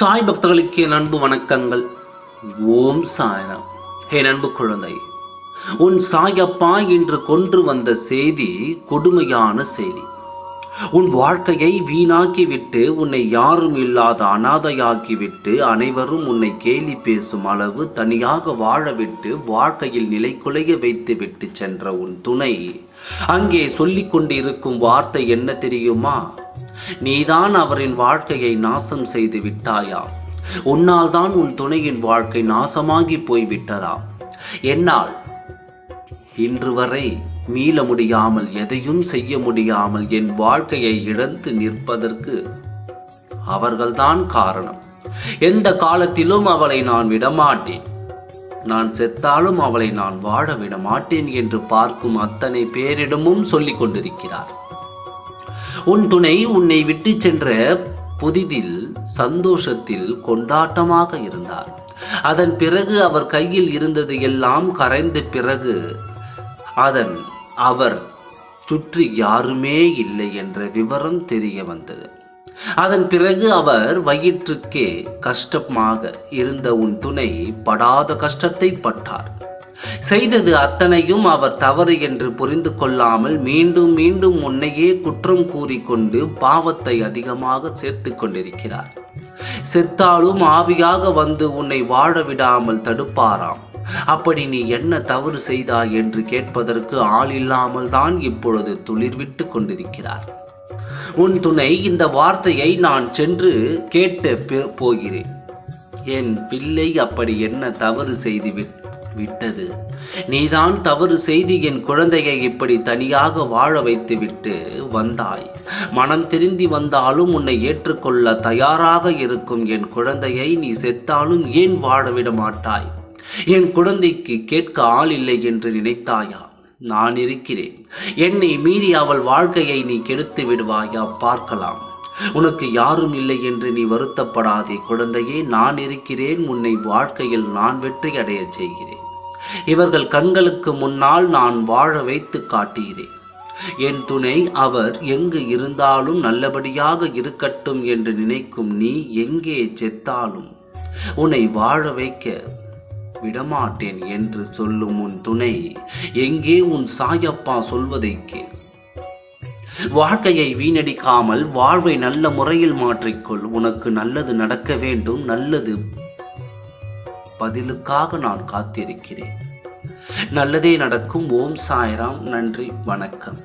சாய் பக்தர்களுக்கு என் அன்பு வணக்கங்கள். ஓம் சாய்ராம். என் அன்பு குழந்தை உன் சாய் அப்பா இன்று கொன்று வந்த செய்தி கொடுமையான செய்தி. உன் வாழ்க்கையை வீணாக்கிவிட்டு உன்னை யாரும் இல்லாத அனாதையாக்கிவிட்டு அனைவரும் உன்னை கேலி பேசும் அளவு தனியாக வாழவிட்டு வாழ்க்கையில் நிலைக்குலைய வைத்து விட்டு சென்ற உன் துணை. அங்கே சொல்லிக் கொண்டிருக்கும் வார்த்தை என்ன தெரியுமா? நீதான் அவரின் வாழ்க்கையை நாசம் செய்து விட்டாயா? உன்னால் தான் உன் துணையின் வாழ்க்கை நாசமாகி போய்விட்டதா? என்னால் இன்று வரை மீள முடியாமல் எதையும் செய்ய முடியாமல் என் வாழ்க்கையை இழந்து நிற்பதற்கு அவர்கள்தான் காரணம். எந்த காலத்திலும் அவளை நான் விடமாட்டேன். நான் செத்தாலும் அவளை நான் வாழ விட மாட்டேன் என்று பார்க்கும் அத்தனை பேரிடமும் சொல்லிக் கொண்டிருக்கிறார். உன் துணை உன்னை விட்டு சென்ற புதிதில் சந்தோஷத்தில் கொண்டாட்டமாக இருந்தார். அதன் பிறகு அவர் கையில் இருந்தது எல்லாம் கரைந்த பிறகு அதன் அவர் சுற்றி யாருமே இல்லை என்ற விவரம் தெரிய வந்தது. அதன் பிறகு அவர் வயிற்றுக்கே கஷ்டமாக இருந்த உன் துணை படாத கஷ்டத்தை பட்டார். செய்தது அத்தனையும் அவர் தவறு என்று புரிந்து கொள்ளாமல் மீண்டும் மீண்டும் உன்னையே குற்றம் கூறிக்கொண்டு பாவத்தை அதிகமாக சேர்த்து கொண்டிருக்கிறார். செத்தாலும் ஆவியாக வந்து உன்னை வாழ விடாமல் தடுப்பாராம். அப்படி நீ என்ன தவறு செய்தாய் என்று கேட்பதற்கு ஆள் இல்லாமல் தான் இப்பொழுது துளிர்விட்டு கொண்டிருக்கிறார். உன் துணை இந்த வார்த்தையை நான் சென்று கேட்டு போகிறேன். என் பிள்ளை அப்படி என்ன தவறு செய்து விட்- விட்டது. நீதான் தவறு செய்து என் குழந்தையை இப்படி தனியாக வாழ வைத்துவிட்டு வந்தாய். மனம் திருந்தி வந்தாலும் உன்னை ஏற்றுக்கொள்ள தயாராக இருக்கும் என் குழந்தையை நீ செத்தாலும் ஏன் வாழ விட மாட்டாய்? என் குழந்தைக்கு கேட்க ஆள் இல்லை என்று நினைத்தாயா? நான் இருக்கிறேன். என்னை மீறி அவள் வாழ்க்கையை நீ கெடுத்து விடுவாயா? பார்க்கலாம். உனக்கு யாரும் இல்லை என்று நீ வருத்தப்படாதே குழந்தையே நான் இருக்கிறேன். உன்னை வாழ்க்கையில் நான் வெற்றி அடையச் செய்கிறேன். இவர்கள் கண்களுக்கு முன்னால் நான் வாழ வைத்து காட்டுகிறேன் என் துணை அவர் எங்கு இருந்தாலும் நல்லபடியாக இருக்கட்டும் என்று நினைக்கும் நீ எங்கே செத்தாலும் உன்னை வாழ வைக்க விடமாட்டேன் என்று சொல்லும் உன் துணை. எங்கே உன் சாயப்பா சொல்வதை கேள். வாழ்க்கையை வீணடிக்காமல் வாழ்வை நல்ல முறையில் மாற்றிக்கொள். உனக்கு நல்லது நடக்க வேண்டும். நல்லது பதிலுக்காக நான் காத்திருக்கிறேன். நல்லதே நடக்கும். ஓம் சாய்ராம். நன்றி. வணக்கம்.